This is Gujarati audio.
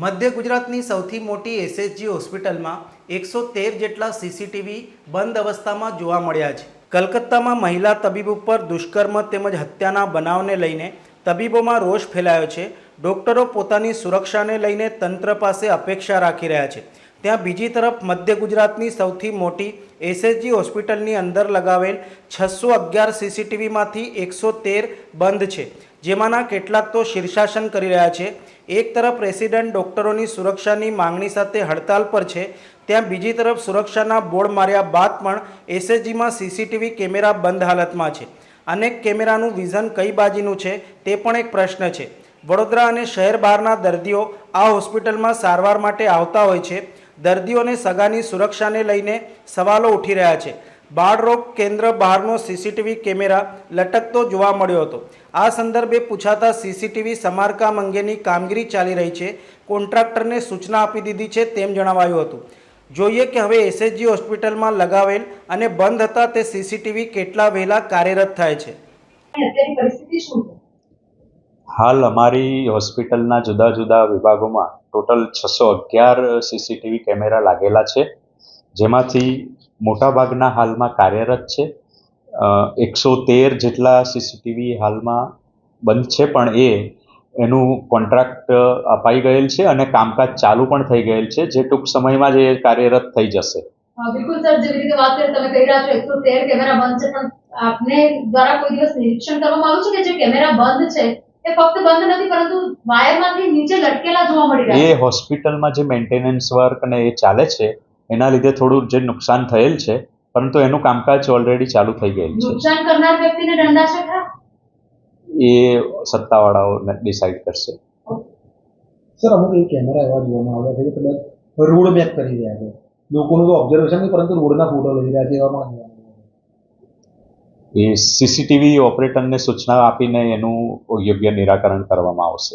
મધ્ય ગુજરાતની સૌથી મોટી એસએચજી હોસ્પિટલમાં એકસો તેર જેટલા સીસીટીવી બંધ અવસ્થામાં જોવા મળ્યા છે. કલકત્તામાં મહિલા તબીબ ઉપર દુષ્કર્મ તેમજ હત્યાના બનાવને લઈને તબીબોમાં રોષ ફેલાયો છે. ડોક્ટરો પોતાની સુરક્ષાને લઈને તંત્ર પાસે અપેક્ષા રાખી રહ્યા છે. ત્યાં બીજી તરફ મધ્ય ગુજરાતની સૌથી મોટી એસએચજી હોસ્પિટલની અંદર લગાવેલ છસો અગિયાર સીસીટીવીમાંથી એકસો તેર બંધ છે. જેમાંના કેટલાક તો શીર્ષાસન કરી રહ્યા છે. એક તરફ રેસિડન્ટ ડોક્ટરોની સુરક્ષાની માંગણી સાથે હડતાલ પર છે. ત્યાં બીજી તરફ સુરક્ષાના બોર્ડ માર્યા બાદ પણ એસએચજીમાં સીસીટીવી કેમેરા બંધ હાલતમાં છે. અનેક કેમેરાનું વિઝન કઈ બાજુનું છે તે પણ એક પ્રશ્ન છે. વડોદરા અને શહેર બહારના દર્દીઓ આ હોસ્પિટલમાં સારવાર માટે આવતા હોય છે. દર્દીઓને સગાની સુરક્ષાને લઈને સવાલો ઉઠી રહ્યા છે. બાળરોગ કેન્દ્ર બહારનો સીસીટીવી કેમેરા લટકતો જોવા મળ્યો હતો. આ સંદર્ભે પૂછાતા સીસીટીવી સમારકામ અંગેની કામગીરી ચાલી રહી છે. કોન્ટ્રાક્ટરને સૂચના આપી દીધી છે તેમ જણાવાયું હતું. જોઈએ કે હવે એસએચજી હોસ્પિટલમાં લગાવેલ અને બંધ હતા તે સીસીટીવી કેટલા વહેલા કાર્યરત થાય છે? હાલ અમારી હોસ્પિટલના જુદા જુદા વિભાગોમાં ટોટલ છસો અગિયાર સીસીટીવી કેમેરા લાગેલા છે. જેમાંથી મોટાભાગના હાલમાં કાર્યરત છે. એકસો તેર જેટલા સીસીટીવી હાલમાં બંધ છે પણ એ એનું કોન્ટ્રાક્ટ અપાઈ ગયેલ છે અને કામકાજ ચાલુ પણ થઈ ગયેલ છે જે ટૂંક સમયમાં જ એ કાર્યરત થઈ જશે. બિલકુલ સર જેવી રીતે વાત કરી તમે કહી રહ્યા છો એકસો તેર કેમેરા બંધ છે પણ આપને દ્વારા કોઈ દિવસ નિરીક્ષણ કરવામાં આવ્યું છે કે જે કેમેરા બંધ છે એ ફક્ત બંધ નથી પરંતુ વાયરમાંથી નીચે લટકેલા જોવા મળી રહ્યા એ હોસ્પિટલમાં જે મેન્ટેનન્સ વર્ક અને એ ચાલે છે એના લીધે થોડું જે નુકસાન થયેલ છે પરંતુ એનું કામકાજ ઓલરેડી ચાલુ થઈ ગયેલ છે. નુકસાન કરનાર વ્યક્તિને દંડાશે એ સત્તાવાળાઓ ડિસાઈડ કરશે. સર અમુક એ કેમેરા એવા જોવામાં આવ્યા છે કે તમે રોડ મેપ કરી રહ્યા છે. લોકોનું તો ઓબ્ઝર્વેશન નહીં પરંતુ રોડના ફોટો લઈ રહ્યા છે એવા પણ. એ સીસીટીવી ઓપરેટરને સૂચના આપીને એનું યોગ્ય નિરાકરણ કરવામાં આવશે.